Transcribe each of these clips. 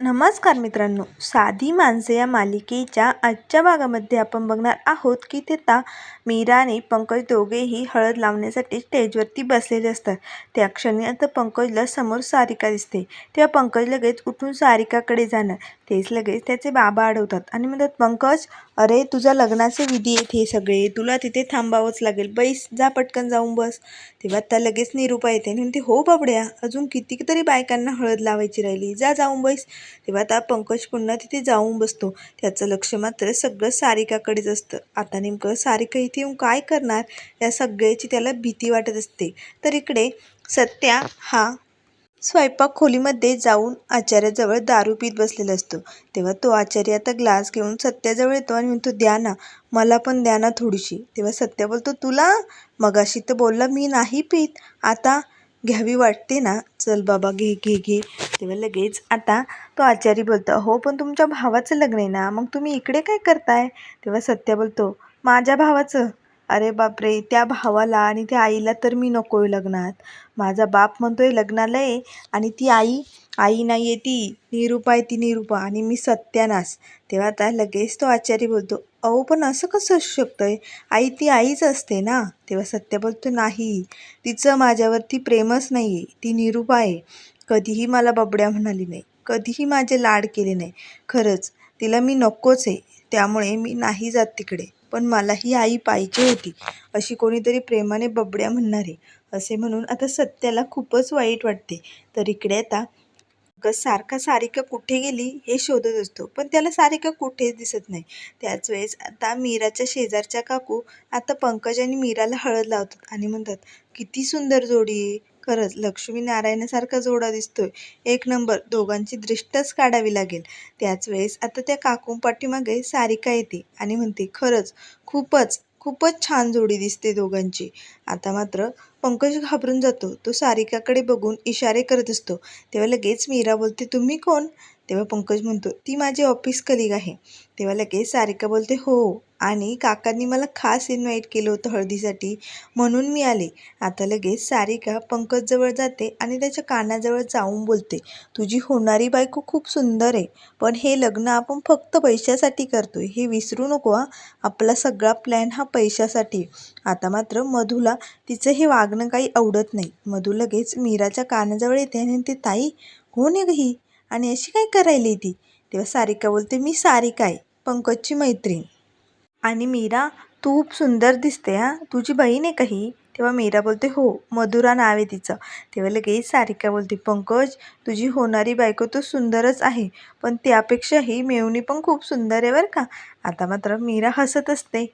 नमस्कार मित्रांनो साधी माणसे या मालिकेच्या आजच्या भागामध्ये आपण बघणार आहोत की तिथं मीराने पंकज दोघेही हळद लावण्यासाठी स्टेजवरती बसलेले असतात. त्या क्षणी आता पंकजला समोर सारिका दिसते. तेव्हा पंकज लगेच उठून सारिकाकडे जाणार. तेच लगेच त्याचे बाबा अडवतात आणि म्हणतात पंकज अरे तुझ्या लग्नाचे विधी आहेत हे सगळे. तुला तिथे थांबावंच लागेल. बैस जा पटकन जाऊन बस. तेव्हा त्या लगेच निरूपा येते आणि म्हणते हो बाबड्या अजून कितीतरी बायकांना हळद लावायची राहिली. जा जाऊन बैस. तेव्हा आता पंकज पुन्हा तिथे जाऊन बसतो. त्याचं लक्ष मात्र सगळं सारिकाकडेच असतं. आता नेमकं सारिका इथे येऊन काय करणार? या सगळ्याची त्याला भीती वाटत असते. तर इकडे सत्या हा स्वयंपाक खोलीमध्ये जाऊन आचार्याजवळ दारू पीत बसलेला असतो. तेव्हा तो आचार्य आता ग्लास घेऊन सत्याजवळ येतो आणि म्हणतो द्या ना मला पण द्या ना थोडीशी. तेव्हा सत्या बोलतो तुला? मगाशी तर बोलला मी नाही पीत. आता घ्यावी वाटते ना? चल बाबा घे घे घे. तेव्हा लगेच आता तो आचारी बोलतो हो पण तुमच्या भावाचं लग्न आहे ना? मग तुम्ही इकडे काय करताय? तेव्हा सत्या बोलतो माझ्या भावाचं. अरे बापरे त्या भावाला आणि त्या आईला तर मी नको आहे लग्नात. माझा बाप म्हणतोय लग्नाला आहे आणि ती आई आई नाही आहे ती निरूपा आहे ती निरूपा आणि मी सत्यानाश तेव्हा आता लगेच तो आचारी बोलतो अहो पण असं कसं असू शकतं आहे आई ती आईच असते ना. तेव्हा सत्य बोलतो नाही तिचं माझ्यावरती प्रेमच नाही आहे ती निरूपा आहे. कधीही मला बबड्या म्हणाली नाही कधीही माझे लाड केले नाही. खरंच तिला मी नकोच आहे त्यामुळे मी नाही जात तिकडे. पण मला ही आई पाहिजे होती. अशी कोणीतरी प्रेमाने बबड्या म्हणणारे. असे म्हणून आता सत्याला खूपच वाईट वाटते. तर इकडे आता सारखा सारिका कुठे गेली हे शोधत असतो. पण त्याला सारिका कुठेच दिसत नाही. त्याच वेळेस आता मीराच्या शेजारच्या काकू आता पंकज आणि मीराला हळद लावतात आणि म्हणतात किती सुंदर जोडी खरंच लक्ष्मीनारायणासारखा जोडा दिसतोय. एक नंबर दोघांची दृष्टच काढावी लागेल. त्याच वेळेस आता त्या काकूम पाठीमागे सारिका येते आणि म्हणते खरंच खूपच खूपच छान जोडी दिसते दोघांची. आता मात्र पंकज घाबरून जातो. तो सारिकाकडे बघून इशारे करत असतो. तेव्हा लगेच मीरा बोलते तुम्ही कोण? तेव्हा पंकज म्हणतो ती माझी ऑफिस कलिग आहे. तेव्हा लगेच सारिका बोलते हो. आणि काकांनी मला खास इन्व्हाइट केलं होतं हळदीसाठी म्हणून मी आले. आता लगेच सारिका पंकजजवळ जाते आणि त्याच्या कानाजवळ जाऊन बोलते तुझी होणारी बायको खूप सुंदर आहे पण हे लग्न आपण फक्त पैशासाठी करतोय. हे विसरू नको हा. आपला सगळा प्लॅन हा पैशासाठी आता मात्र मधूला तिचं हे वागणं काही आवडत नाही. मधू लगेच मीराच्या कानाजवळ येते आणि ते ताई कोण आहे ही? आणि अशी काय करायली ती? तेव्हा सारिका बोलते मी सारिका आहे पंकजची मैत्रीण. आणि मीरा तू खूप सुंदर दिसते हां. तुझी बहीण आहे काही तेव्हा मीरा बोलते हो मधुरा नाव आहे तिचं. तेव्हा लगेच सारिका बोलते पंकज तुझी होणारी बायको तर सुंदरच आहे पण त्यापेक्षाही मेवणी पण खूप सुंदर आहे बरं का. आता मात्र मीरा हसत असते.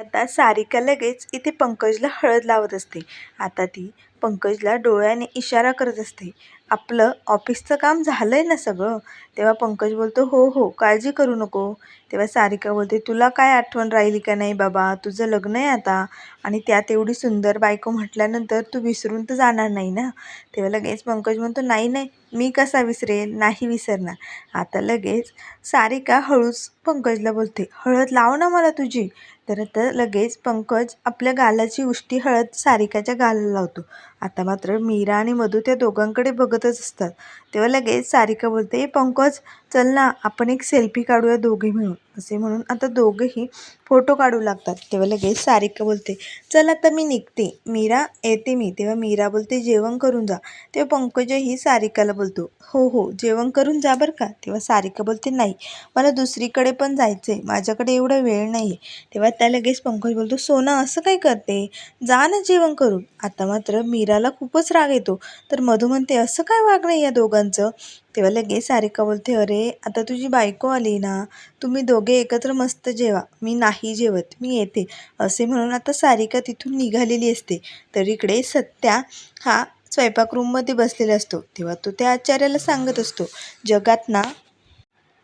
आता सारिका लगेच इथे पंकजला हळद लावत असते. आता ती पंकजला डोळ्याने इशारा करत असते. आपलं ऑफिसचं काम झालं आहे ना सगळं. तेव्हा पंकज बोलतो हो हो काळजी करू नको. तेव्हा सारिका बोलते तुला काय आठवण राहिली का नाही बाबा? तुझं लग्न आहे आता आणि त्यात एवढी सुंदर बायको म्हटल्यानंतर तू विसरून तर जाणार नाही ना? तेव्हा लगेच पंकज म्हणतो नाही नाही मी कसा विसरेल? नाही विसरणार. आता लगेच सारिका हळूच पंकजला बोलते हळद लाव ना मला तुझी. तर आता लगेच पंकज आपल्या गालाची उष्टी हळद सारिकाच्या गाला लावतो. आता मात्र मीरा आणि मधू त्या दोघांकडे बघत बघतच असतात तेव्हा लगेच सारिका बोलते पंकज चल ना आपण एक सेल्फी काढूया दोघे मिळून असे म्हणून आता दोघेही फोटो काढू लागतात. तेव्हा लगेच सारिका बोलते चल आता मी निघते. मीरा येते मी. तेव्हा मीरा बोलते जेवण करून जा. तेव्हा पंकजही सारिकाला बोलतो हो हो जेवण करून जा बरं का. तेव्हा सारिका बोलते नाही मला दुसरीकडे पण जायचं आहे माझ्याकडे एवढा वेळ नाही आहे तेव्हा त्या लगेच पंकज बोलतो सोना असं काय करते? जा ना जेवण करून. आता मात्र मीराला खूपच राग येतो. तर मधू म्हणते असं काय वागणं या दोघांचं. तेव्हा लगेच सारिका बोलते अरे आता तुझी बायको आली ना तुम्ही दोघे एकत्र मस्त जेवा. मी नाही जेवत मी येते. असे म्हणून आता सारिका तिथून निघालेली असते. तर इकडे सत्या हा स्वयंपाक रूममध्ये बसलेला असतो. तेव्हा तो त्या आचार्याला सांगत असतो जगात ना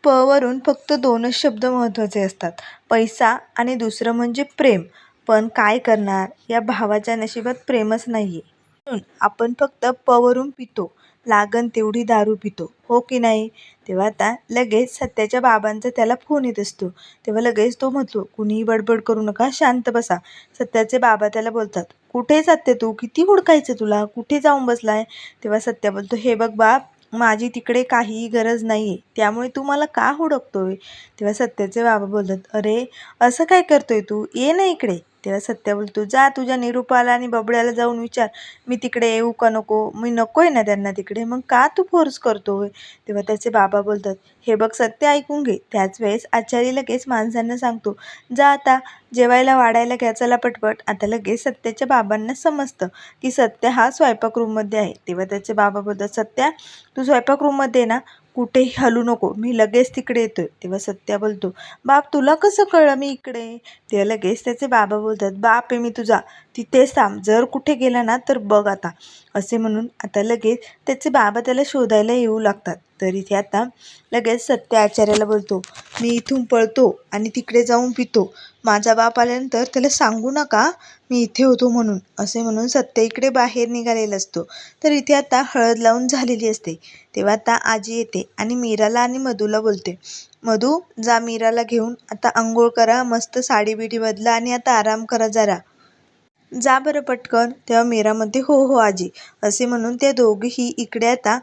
प वरून फक्त दोनच शब्द महत्त्वाचे असतात. पैसा आणि दुसरं म्हणजे प्रेम. पण काय करणार? या भावाच्या नशिबात प्रेमच नाही आहे म्हणून आपण फक्त पवरून पितो. लागन तेवढी दारू पितो. हो की नाही? तेव्हा आता लगेच सत्याच्या बाबांचा त्याला फोन येत असतो. तेव्हा लगेच तो म्हणतो कुणीही बडबड करू नका शांत बसा. सत्याचे बाबा त्याला बोलतात कुठे सत्य तू? किती हुडकायचं तुला? कुठे जाऊन बसलाय? तेव्हा सत्या बोलतो हे बघ बाप माझी तिकडे काहीही गरज नाही आहे त्यामुळे तू मला का हुडकतोय? तेव्हा सत्याचे बाबा बोलतात अरे असं काय करतोय तू? ये ना इकडे. तेव्हा सत्या बोलतो जा तुझ्या निरूपाला आणि बबड्याला जाऊन विचार. मी तिकडे येऊ का नको? मी नको आहे ना त्यांना तिकडे. मग का तू फोर्स करतोय? तेव्हा त्याचे बाबा बोलतात हे बघ सत्य ऐकून घे. त्याच वेळेस आचारी लगेच माणसांना सांगतो. जा आता जेवायला वाढायला घ्या चला पटपट. आता लगेच सत्याच्या बाबांना समजतं की सत्य हा स्वयंपाक रूममध्ये आहे. तेव्हा त्याचे बाबा बोलतात सत्या तू स्वयंपाक रूममध्ये आहे ना. कुठेही हलू नको. मी लगेच तिकडे येतो तेव्हा सत्या बोलतो बाप तुला कसं कळलं मी इकडे? तेव्हा लगेच त्याचे बाबा बोलतात बाप आहे मी तुझा. तिथेच थांब. जर कुठे गेला ना तर बघ आता. असे म्हणून आता लगेच त्याचे बाबा त्याला शोधायला येऊ लागतात. तर इथे आता लगेच सत्य आचार्याला बोलतो मी इथून पळतो आणि तिकडे जाऊन पितो. माझा बाप आल्यानंतर त्याला सांगू नका. मी इथे होतो म्हणून असे म्हणून सत्य इकडे बाहेर निघालेला असतो. तर इथे आता हळद लावून झालेली असते. तेव्हा आता आजी येते आणि मीराला आणि मधूला बोलते. मधू जा मीराला घेऊन आता आंघोळ करा मस्त साडी बिडी बदला आणि आता आराम करा जरा. जा बरं पटकन तेव्हा मीरा म्हणते हो हो आजी असे म्हणून त्या दोघीही इकडे आता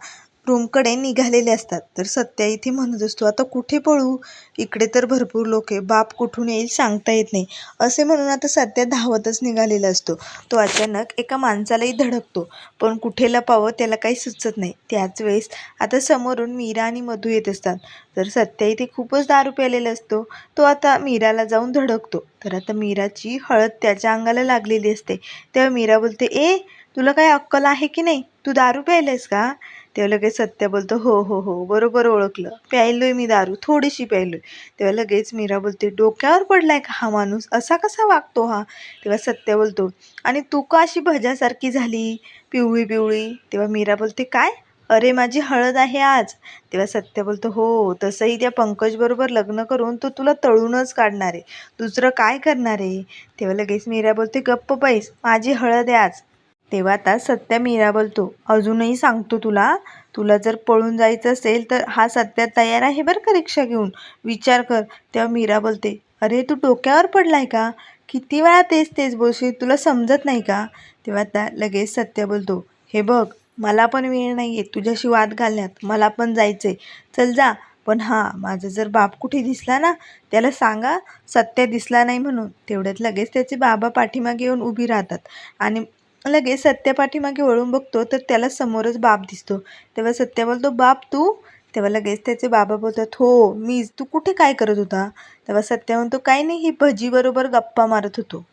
रूमकडे निघालेले असतात. तर सत्या इथे म्हणत असतो आता कुठे पळू? इकडे तर भरपूर लोक आहे. बाप कुठून येईल सांगता येत नाही. असे म्हणून आता सत्या धावतच निघालेला असतो. तो अचानक एका माणसालाही धडकतो. पण कुठे लपावं त्याला काही सुचत नाही. त्याच वेळेस आता समोरून मीरा आणि मधू येत असतात. तर सत्या इथे खूपच दारू प्यालेला असतो. तो आता मीराला जाऊन धडकतो. तर आता मीराची हळद त्याच्या अंगाला लागलेली असते. तेव्हा मीरा बोलते ए तुला काय अक्कल आहे की नाही? तू दारू प्यायलेस का? तेव्हा लगेच सत्य बोलतो हो हो हो बरोबर ओळखलं. प्यायलोय मी दारू थोडीशी प्यायलोय. तेव्हा लगेच मीरा बोलते डोक्यावर पडलाय का हा माणूस? असा कसा वागतो हा? तेव्हा सत्य बोलतो आणि तू का अशी भज्यासारखी झाली? पिवळी पिवळी. तेव्हा मीरा बोलते काय? अरे माझी हळद आहे आज. तेव्हा सत्य बोलतो हो तसंही त्या पंकजबरोबर लग्न करून तो तुला तळूनच काढणार आहे. दुसरं काय करणार आहे? तेव्हा लगेच मीरा बोलते गप्प पैस माझी हळद आहे आज. तेव्हा आता सत्या मीरा बोलतो अजूनही सांगतो तुला तुला जर पळून जायचं असेल तर हा सत्या तयार आहे बरं का रिक्षा घेऊन? विचार कर. तेव्हा मीरा बोलते अरे तू डोक्यावर पडलाय का? किती वेळा तेच तेच बोलशील तुला समजत नाही का? तेव्हा आता लगेच सत्य बोलतो हे बघ मला पण वेळ नाही आहे तुझ्याशी वाद घालण्यात मला पण जायचं आहे चल जा पण हां माझा जर बाप कुठे दिसला ना त्याला सांगा सत्य दिसला नाही म्हणून. तेवढ्यात लगेच त्याचे बाबा पाठीमागे येऊन उभी राहतात आणि लगेच सत्या पाठीमागे वळून बघतो तर त्याला समोरच बाप दिसतो. तेव्हा सत्या बोलतो बाप तू? तेव्हा लगेच त्याचे बाबा बोलतात हो मीच तू कुठे काय करत होता? तेव्हा सत्या म्हणतो काही नाही ही भजीबरोबर गप्पा मारत होतो.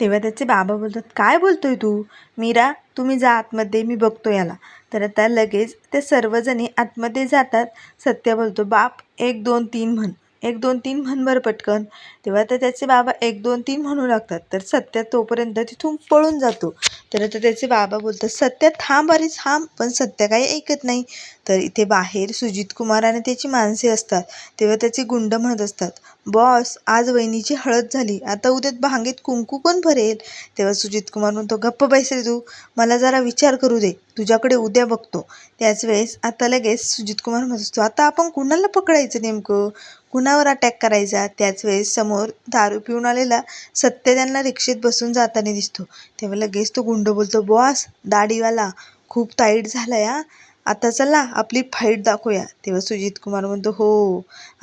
तेव्हा त्याचे बाबा बोलतात काय बोलतोय तू? मीरा तुम्ही जा आतमध्ये मी बघतो याला. तर आता लगेच ते सर्वजणी आतमध्ये जातात. सत्य बोलतो बाप एक दोन तीन म्हण. एक दोन तीन म्हण पटकन. तेव्हा तर त्याचे बाबा एक दोन तीन म्हणू लागतात. तर सत्य तोपर्यंत तिथून पळून जातो. तर आता त्याचे बाबा बोलतात सत्या थांब अरे थांब. पण सत्य काही ऐकत नाही. तर इथे बाहेर सुजित कुमार आणि त्याची माणसे असतात. तेव्हा त्याचे गुंड म्हणत असतात बॉस आज वहिनीची हळद झाली. आता उद्यात भांगेत कुंकू कोण भरेल. तेव्हा सुजित कुमार म्हणतो गप्प बैस तू. मला जरा विचार करू दे. तुझ्याकडे उद्या बघतो. त्याच वेळेस आता लगेच सुजित कुमार म्हणत असतो आता आपण कुणाला पकडायचं नेमकं? कुणावर अटॅक करायचा? त्याच वेळेस समोर दारू पिऊन आलेला सत्य त्यांना रिक्षेत बसून जाताना दिसतो. तेव्हा लगेच तो गुंड बोलतो बॉस दाढीवाला खूप टाईट झाला या आता चला आपली फाईट दाखवूया. तेव्हा सुजित कुमार म्हणतो हो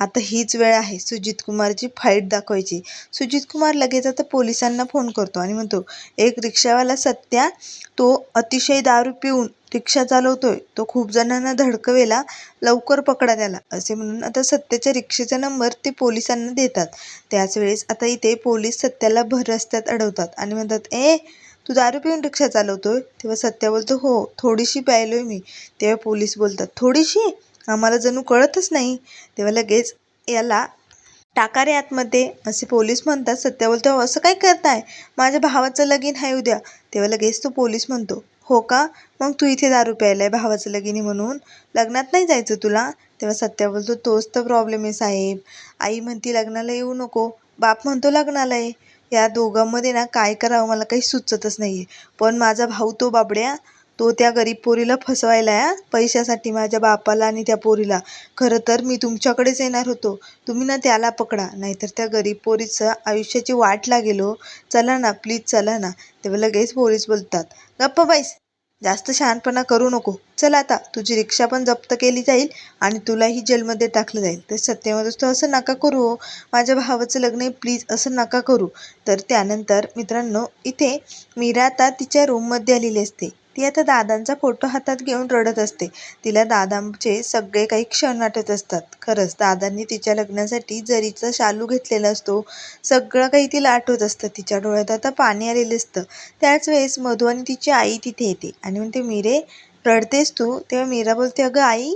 आता हीच वेळ आहे. सुजित कुमारची फाईट दाखवायची. सुजित कुमार लगेच आता पोलिसांना फोन करतो आणि म्हणतो एक रिक्षावाला सत्या तो अतिशय दारू पिऊन रिक्षा चालवतोय. तो खूप जणांना धडकवेला लवकर पकडा त्याला. असे म्हणून आता सत्याच्या रिक्षेचा नंबर ते पोलिसांना देतात. त्याच वेळेस आता इथे पोलीस सत्याला भर रस्त्यात अडवतात आणि म्हणतात ए तू दारू पिऊन रिक्षा चालवतोय? तेव्हा सत्या बोलतो हो थोडीशी प्यायलोय मी. तेव्हा पोलीस बोलतात थोडीशी? आम्हाला जणू कळतच नाही. तेव्हा लगेच याला टाका रे आतमध्ये असे पोलीस म्हणतात सत्या बोलतो असं काय करताय? माझ्या भावाचं लगीन आहे उद्या. तेव्हा लगेच तो पोलीस म्हणतो हो का? मग तू इथे दारू प्यायलाय भावाचं लगीन आहे म्हणून? लग्नात नाही जायचं तुला? तेव्हा सत्या बोलतो तोच तर प्रॉब्लेम आहे साहेब. आई म्हणती लग्नाला येऊ नको. बाप म्हणतो लग्नाला आहे या दोघांमध्ये ना काय करावं मला काही सुचतच नाही आहे पण माझा भाऊ तो बाबड्या तो त्या गरीब पोरीला फसवायला आहे हा, पैशासाठी माझ्या बापाला आणि त्या पोरीला. खरं तर मी तुमच्याकडेच येणार होतो. तुम्ही ना त्याला पकडा नाहीतर त्या गरीब पोरीचं आयुष्याची वाट लागेल हो. चला ना प्लीज चला ना. तेव्हा लगेच पोरीच बोलतात गप्प बाईस जास्त शहाणपणा करू नको. चल आता तुझी रिक्षा पण जप्त केली जाईल आणि तुलाही जेलमध्ये टाकलं जाईल. तर सत्यमा दोस्त असं नका करू हो. माझ्या भावाचं लग्न आहे प्लीज असं नका करू. तर त्यानंतर मित्रांनो इथे मीरा आता तिच्या रूममध्ये आलेली असते. ती आता दादांचा फोटो हातात घेऊन रडत असते. तिला दादांचे सगळे काही क्षण आठवत असतात. खरंच दादांनी तिच्या लग्नासाठी जरीचा शालू घेतलेला असतो सगळं काही तिला आठवत असतं. तिच्या डोळ्यात आता पाणी आलेलं असतं. त्याच वेळेस मधू आणि तिची आई तिथे येते आणि म्हणते मीरे रडतेस तू? तेव्हा मीरा बोलते अगं आई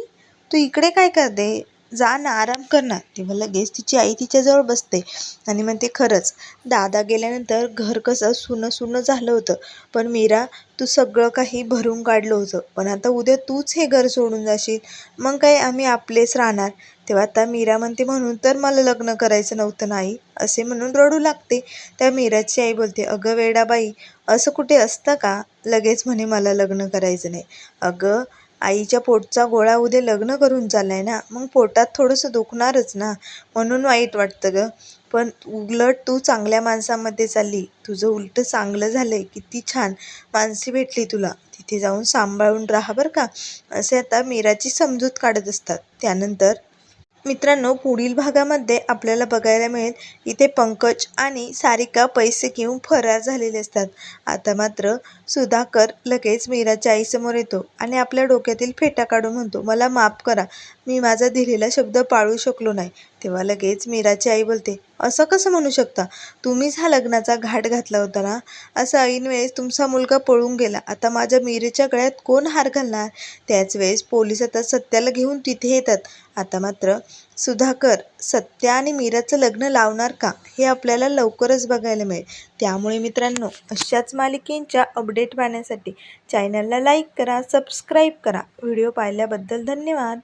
तू इकडे काय करते? जा ना आराम कर ना तेव्हा लगेच तिची आई तिच्याजवळ बसते आणि म्हणते खरंच दादा गेल्यानंतर घर कसं सुनं सुनं झालं होतं. पण मीरा तू सगळं काही भरून काढलं होतं. पण आता उद्या तूच हे घर सोडून जाशील. मग काय आम्ही आपलेच राहणार. तेव्हा आता मीरा म्हणते म्हणून तर मला लग्न करायचं नव्हतं नाही असे म्हणून रडू लागते. त्या मीराची आई बोलते अगं वेडाबाई असं कुठे असतं का? लगेच म्हणे मला लग्न करायचं नाही. अगं आईच्या पोटचा गोळा उद्या लग्न करून चाललाय ना मग पोटात थोडंसं दुखणारच ना म्हणून वाईट वाटतं गं. पण उलट तू चांगल्या माणसामध्ये चालली तुझं उलटं चांगलं झालं आहे किती छान माणसे भेटली तुला. तिथे जाऊन सांभाळून राहा बरं का. असे आता मीराची समजूत काढत असतात. त्यानंतर मित्रांनो पुढील भागामध्ये आपल्याला बघायला मिळेल इथे पंकज आणि सारिका पैसे घेऊन फरार झालेले असतात. आता मात्र सुधाकर लगेच मीराच्या आईसमोर येतो आणि आपल्या डोक्यातील फेटा काढून म्हणतो मला माफ करा मी माझा दिलेला शब्द पाळू शकलो नाही. तेव्हा लगेच मीराची आई बोलते असं कसं म्हणू शकता? तुम्हीच हा लग्नाचा घाट घातला होता ना? असं ऐन वेळेस तुमचा मुलगा पळून गेला. आता माझ्या मीरेच्या गळ्यात कोण हार घालणार? त्याच वेळेस पोलीस आता सत्याला घेऊन तिथे येतात. आता मात्र सुधाकर सत्या आणि मीराचं लग्न लावणार का? हे आपल्याला लवकरच बघायला मिळेल. त्यामुळे मित्रांनो अशाच मालिकेंच्या अपडेट पाहण्यासाठी चॅनलला लाईक करा सबस्क्राईब करा. व्हिडिओ पाहिल्याबद्दल धन्यवाद.